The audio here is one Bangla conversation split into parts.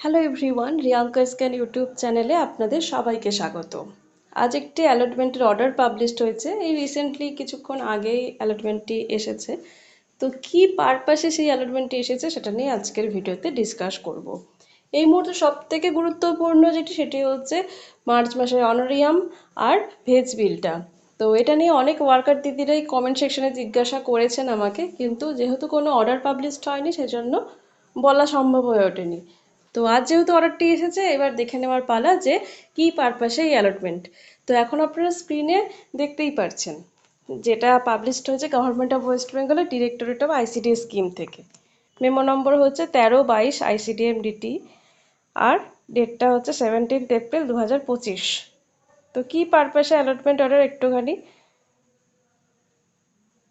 Hello everyone Riyanka scan YouTube চ্যানেলে আপনাদের সবাইকে স্বাগত। আজ একটি অ্যালটমেন্টের অর্ডার পাবলিশড হয়েছে। এই রিসেন্টলি কিছুক্ষণ আগেই অ্যালটমেন্টটি এসেছে। তো কি পারপাসে সেই অ্যালটমেন্টটি এসেছে সেটা নিয়ে আজকের ভিডিওতে ডিসকাস করব। এই মুহূর্তে সব থেকে গুরুত্বপূর্ণ যেটি, সেটি হচ্ছে মার্চ মাসের অনারিয়াম আর ভেজ বিলটা তো এটা নিয়ে অনেক ওয়ার্কার দিদিরাই কমেন্ট সেকশনে জিজ্ঞাসা করেছেন আমাকে, কিন্তু যেহেতু কোনো অর্ডার পাবলিশড হয়নি, সেজন্য বলা সম্ভব হয়ে ওঠেনি। তো আজ যেহেতু অর্ডারটি এসেছে, এবার দেখে নেওয়ার পালা যে কি পারপাসে এই অ্যালটমেন্ট তো এখন আপনারা স্ক্রিনে দেখতেই পারছেন, যেটা পাবলিশড হয়েছে গভর্নমেন্ট অফ ওয়েস্ট বেঙ্গলের ডিরেক্টরেট অফ আইসিডি স্কিম থেকে। মেমো নম্বর হচ্ছে তেরো বাইশ আইসিডিএমডিটি আর ডেটটা হচ্ছে সেভেন্টিন্থ এপ্রিল দু হাজার পঁচিশ। তো কী পারপাসে অ্যালটমেন্ট অর্ডার একটুখানি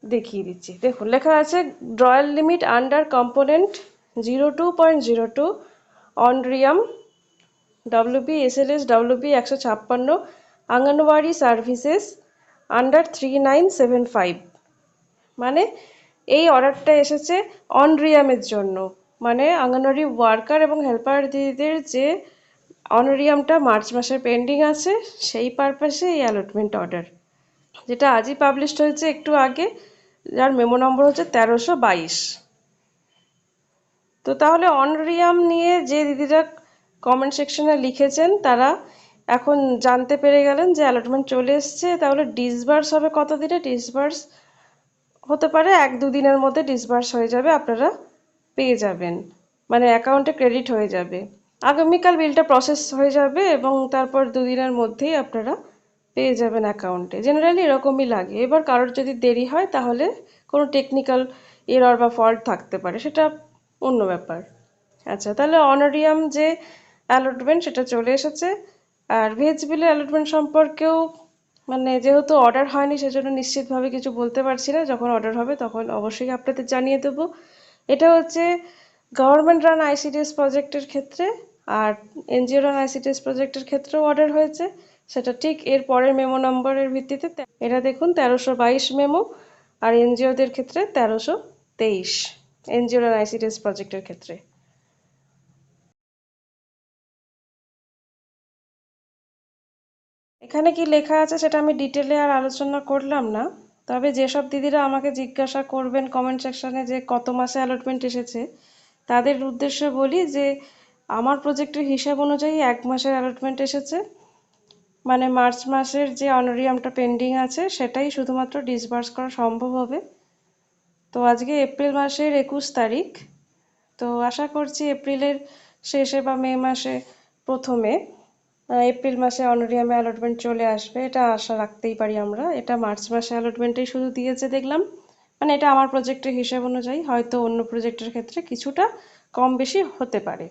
দেখিয়ে দিচ্ছি। দেখুন, লেখা আছে drawal limit under component zero two point zero two honorarium WB SLS WB একশো ছাপ্পান্ন, anganwadi services under three nine seven five মানে এই অর্ডারটা এসেছে অনরিয়ামের জন্য। মানে আঙ্গনওয়াড়ি ওয়ার্কার এবং হেল্পার দিদিদের যে অনরিয়ামটা মার্চ মাসের পেন্ডিং আছে, সেই পারপাসে এই অ্যালটমেন্ট অর্ডার যেটা আজই পাবলিশড হয়েছে একটু আগে, যার মেমো নম্বর হচ্ছে তেরোশো বাইশ। তো তাহলে অনরিয়াম নিয়ে যে দিদিরা কমেন্ট সেকশনে লিখেছেন, তারা এখন জানতে পেরে গেলেন যে অ্যালটমেন্ট চলে এসছে। তাহলে ডিসবার্স হবে কত দিনে ডিসবার্স হতে পারে এক দুদিনের মধ্যে ডিসবার্স হয়ে যাবে, আপনারা পেয়ে যাবেন। মানে অ্যাকাউন্টে ক্রেডিট হয়ে যাবে। আগামীকাল বিলটা প্রসেস হয়ে যাবে এবং তারপর দুদিনের মধ্যেই আপনারা পেয়ে যাবেন অ্যাকাউন্টে জেনারেলি এরকমই লাগে। এবার কারোর যদি দেরি হয়, তাহলে কোনো টেকনিক্যাল এরর বা ফল্ট থাকতে পারে। সেটা অন্য ব্যাপার। আচ্ছা তাহলে অনারিয়াম যে অ্যালটমেন্ট সেটা চলে এসেছে। আর ভেজ বিলের অ্যালটমেন্ট সম্পর্কেও মানে যেহেতু অর্ডার হয়নি, সেজন্য নিশ্চিতভাবে কিছু বলতে পারছি না। যখন অর্ডার হবে তখন অবশ্যই আপনাদের জানিয়ে দেবো। এটা হচ্ছে গভর্নমেন্ট রান আইসিডিএস প্রজেক্টের ক্ষেত্রে আর এনজিও রান আইসিডিএস প্রজেক্টের ক্ষেত্রেও অর্ডার হয়েছে। সেটা ঠিক এর পরের মেমো নম্বরের ভিত্তিতে। এটা দেখুন তেরোশো বাইশ মেমো আর এনজিওদের ক্ষেত্রে তেরোশো তেইশ। এনজিও আর আইসিডিএস প্রজেক্টের ক্ষেত্রে। এখানে কি লেখা আছে সেটা আমি ডিটেলে আর আলোচনা করলাম না। তবে যেসব দিদিরা আমাকে জিজ্ঞাসা করবেন কমেন্ট সেকশনে যে কত মাসে অ্যালটমেন্ট এসেছে, তাদের উদ্দেশ্যে বলি যে আমার প্রজেক্টের হিসাব অনুযায়ী এক মাসের অ্যালটমেন্ট এসেছে। মানে মার্চ মাসের যে অনারিয়ামটা পেন্ডিং আছে, সেটাই শুধুমাত্র ডিসবার্স করা সম্ভব হবে। তো আজকে এপ্রিল মাসের একুশ তারিখ। তো আশা করছি এপ্রিলের শেষে বা মে মাসে প্রথমে এপ্রিল মাসে অনারিয়ামে অ্যালটমেন্ট চলে আসবে, এটা আশা রাখতেই পারি আমরা। এটা মার্চ মাসে অ্যালটমেন্টেই শুধু দিয়েছে দেখলাম। মানে এটা আমার প্রজেক্টের হিসাব অনুযায়ী, হয়তো অন্য প্রজেক্টের ক্ষেত্রে কিছুটা কম বেশি হতে পারে।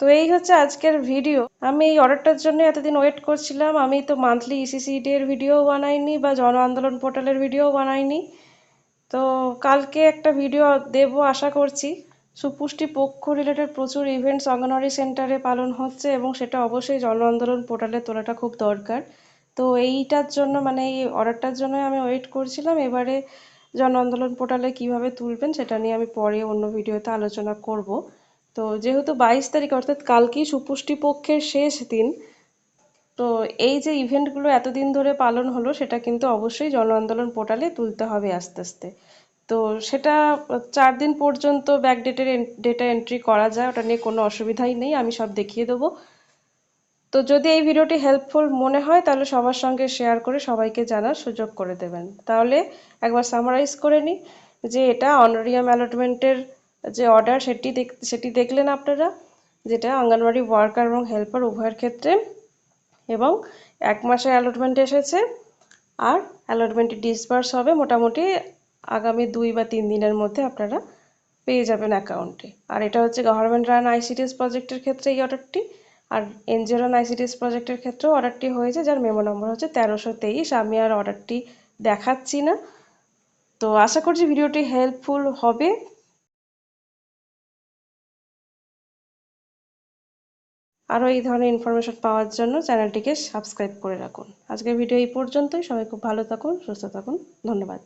তো এই হচ্ছে আজকের ভিডিও আমি এই অর্ডারটার জন্য এতদিন ওয়েট করছিলাম। আমি তো মান্থলি ইসিসিডি এর ভিডিও বানাইনি বা জন আন্দোলন পোর্টালের ভিডিও বানাইনি। তো কালকে একটা ভিডিও দেব আশা করছি। সুপুষ্টি পক্ষ রিলেটেড প্রচুর ইভেন্টস অঙ্গনওয়াড়ি সেন্টারে পালন হচ্ছে এবং সেটা অবশ্যই জন আন্দোলন পোর্টালে তোলাটা খুব দরকার। তো এইটার জন্য মানে এই অর্ডারটার জন্য আমি ওয়েট করছিলাম। এবারে জন আন্দোলন পোর্টালে কীভাবে তুলবেন সেটা নিয়ে আমি পরে অন্য ভিডিওতে আলোচনা করব। তো যেহেতু বাইশ তারিখ, অর্থাৎ কালকেই সুপুষ্টি পক্ষের শেষ দিন, তো এই যে ইভেন্টগুলো এতদিন ধরে পালন হলো, সেটা কিন্তু অবশ্যই জন আন্দোলন পোর্টালে তুলতে হবে আস্তে আস্তে। তো সেটা চার দিন পর্যন্ত ব্যাক ডেটের ডেটা এন্ট্রি করা যায়, ওটা নিয়ে কোনো অসুবিধাই নেই, আমি সব দেখিয়ে দেবো। তো যদি এই ভিডিওটি হেল্পফুল মনে হয়, তাহলে সবার সঙ্গে শেয়ার করে সবাইকে জানার সুযোগ করে দেবেন। তাহলে একবার সামারাইজ করে নিই যে এটা অনারিয়াম অ্যালটমেন্টের যে অর্ডার সেটি সেটি দেখলেন আপনারা, যেটা অঙ্গনওয়াড়ি ওয়ার্কার এবং হেল্পার উভয়ের ক্ষেত্রে এবং এক মাসের অ্যালটমেন্ট এসেছে আর অ্যালটমেন্টটি ডিসবার্স হবে মোটামুটি আগামী দুই বা তিন দিনের মধ্যে আপনারা পেয়ে যাবেন অ্যাকাউন্টে আর এটা হচ্ছে গভর্নমেন্ট রান আইসিডিএস প্রজেক্টের ক্ষেত্রে এই অর্ডারটি আর এনজিও রান আইসিডিএস প্রজেক্টের ক্ষেত্রেও অর্ডারটি হয়েছে, যার মেমো নম্বর হচ্ছে তেরোশো তেইশ। আমি আর অর্ডারটি দেখাচ্ছি না। তো আশা করছি ভিডিওটি হেল্পফুল হবে। আরও এই ধরনের ইনফরমেশন পাওয়ার জন্য চ্যানেলটিকে সাবস্ক্রাইব করে রাখুন। আজকের ভিডিও এই পর্যন্তই। সবাই খুব ভালো থাকুন, সুস্থ থাকুন। ধন্যবাদ।